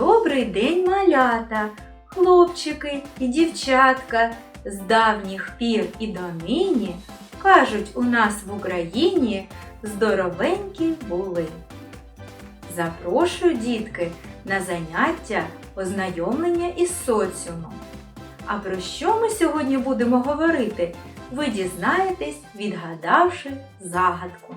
Добрий день, малята, хлопчики і дівчатка з давніх пір і донині кажуть у нас в Україні здоровенькі були. Запрошую, дітки, на заняття ознайомлення із соціумом. А про що ми сьогодні будемо говорити, ви дізнаєтесь, відгадавши загадку.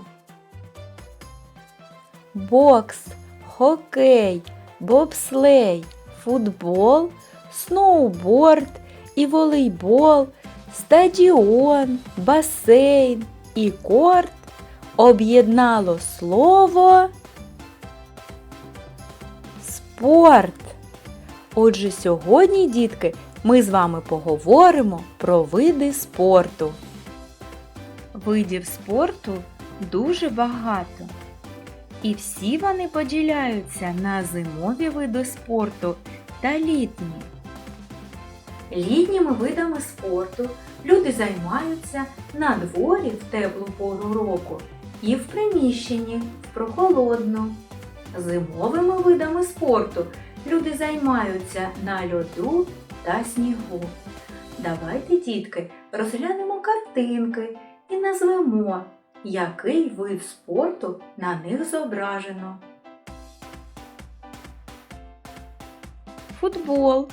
бокс, хокей, бобслей, футбол, сноуборд і волейбол, стадіон, басейн і корт об'єднало слово спорт. Отже, сьогодні, дітки, ми з вами поговоримо про види спорту. Видів спорту дуже багато. І всі вони поділяються на зимові види спорту та літні. Літніми видами спорту люди займаються на дворі в теплу пору року і в приміщенні в прохолодну. Зимовими видами спорту люди займаються на льоду та снігу. Давайте, дітки, розглянемо картинки і назвемо, який вид спорту на них зображено. Футбол.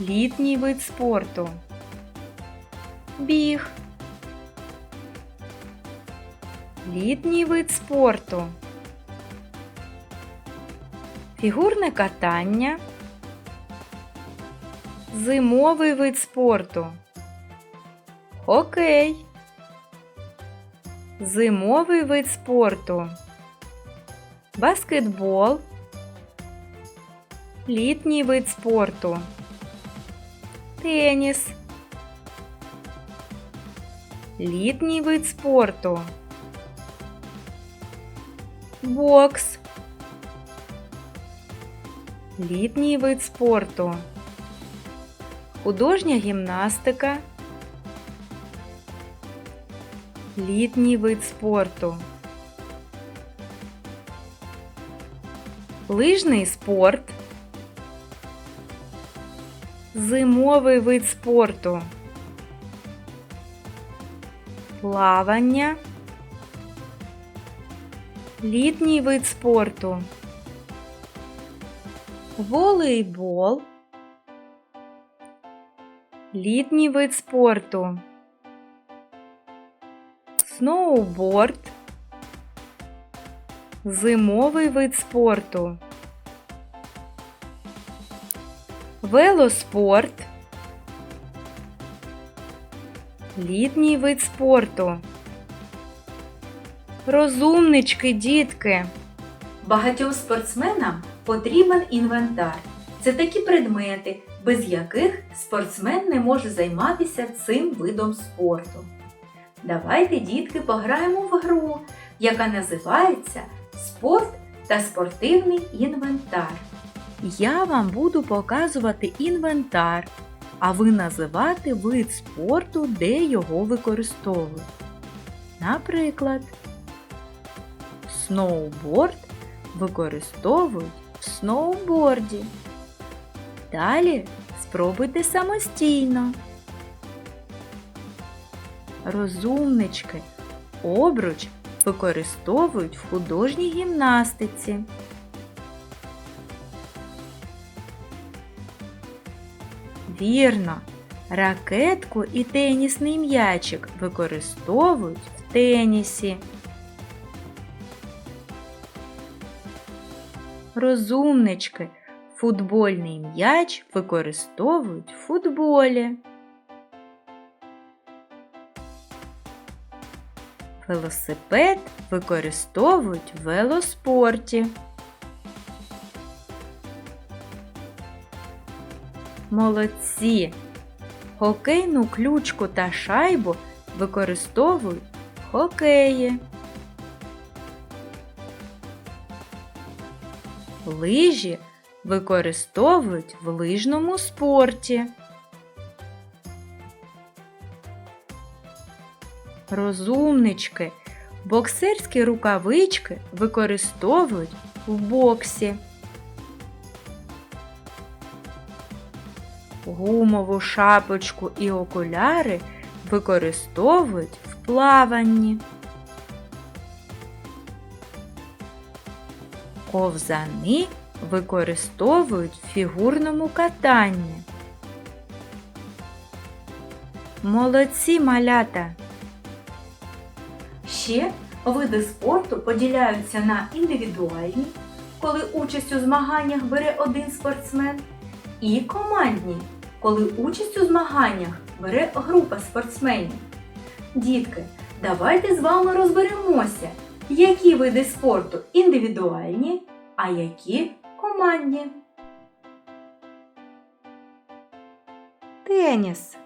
Літній вид спорту. Біг. Літній вид спорту. Фігурне катання. Зимовий вид спорту. Хокей. Зимовий вид спорту. Баскетбол. Літній вид спорту. Теніс. Літній вид спорту. Бокс. Літній вид спорту. Художня гімнастика. Літній вид спорту. Лижний спорт. Зимовий вид спорту. Плавання. Літній вид спорту. Волейбол. Літній вид спорту. Сноуборд. Зимовий вид спорту. Велоспорт. Літній вид спорту. Розумнички, дітки. Багатьом спортсменам потрібен інвентар. Це такі предмети, без яких спортсмен не може займатися цим видом спорту. Давайте, дітки, пограємо в гру, яка називається Спорт та спортивний інвентар. Я вам буду показувати інвентар, а ви називати вид спорту, де його використовують. Наприклад, сноуборд використовують в сноуборді. Далі спробуйте самостійно. Розумнички, обруч використовують в художній гімнастиці. Вірно, ракетку і тенісний м'ячик використовують в тенісі. Розумнички, футбольний м'яч використовують в футболі. Велосипед використовують в велоспорті. Молодці! Хокейну ключку та шайбу використовують в хокеї. Лижі використовують в лижному спорті. Розумнички, боксерські рукавички використовують в боксі. Гумову шапочку і окуляри використовують в плаванні. Ковзани використовують в фігурному катанні. Молодці малята! Ще види спорту поділяються на індивідуальні, коли участь у змаганнях бере один спортсмен, і командні, коли участь у змаганнях бере група спортсменів. Дітки, давайте з вами розберемося, які види спорту індивідуальні, а які командні. Теніс.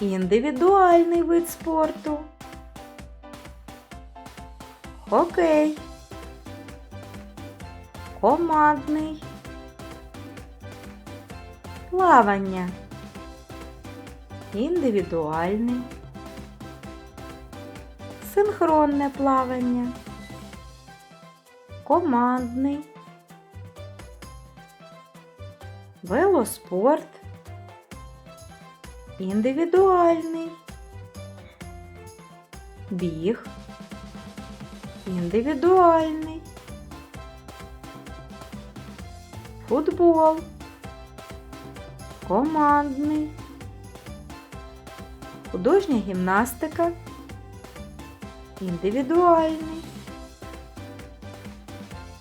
Індивідуальний вид спорту. Хокей. Командний. Плавання. Індивідуальний. Синхронне плавання. Командний. Велоспорт. Індивідуальний. Біг. Індивідуальний. Футбол. Командний. Художня гімнастика. Індивідуальний.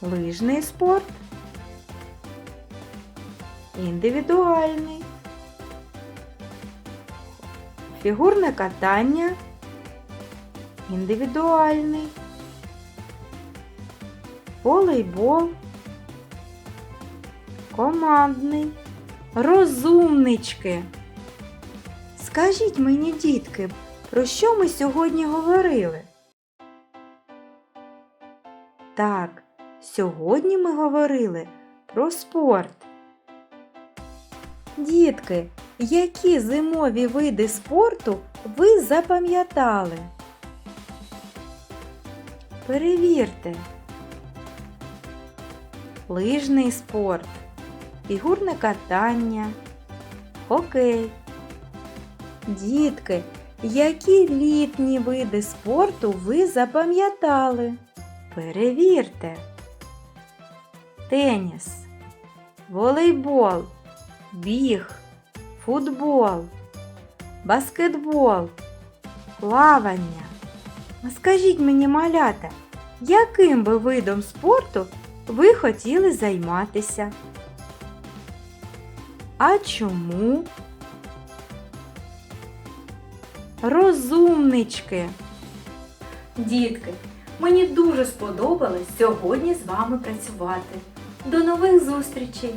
Лижний спорт. Індивідуальний. Фігурне катання. Індивідуальний. Волейбол. Командний. Розумнички. Скажіть мені, дітки, про що ми сьогодні говорили? Так, сьогодні ми говорили про спорт. Дітки, які зимові види спорту ви запам'ятали? Перевірте. Лижний спорт, фігурне катання, хокей. Дітки, які літні види спорту ви запам'ятали? Перевірте. Теніс, волейбол, біг, футбол, баскетбол, плавання. Скажіть мені, малята, яким би видом спорту ви хотіли займатися? А чому? Розумнички. Дітки, мені дуже сподобалось сьогодні з вами працювати. До нових зустрічей!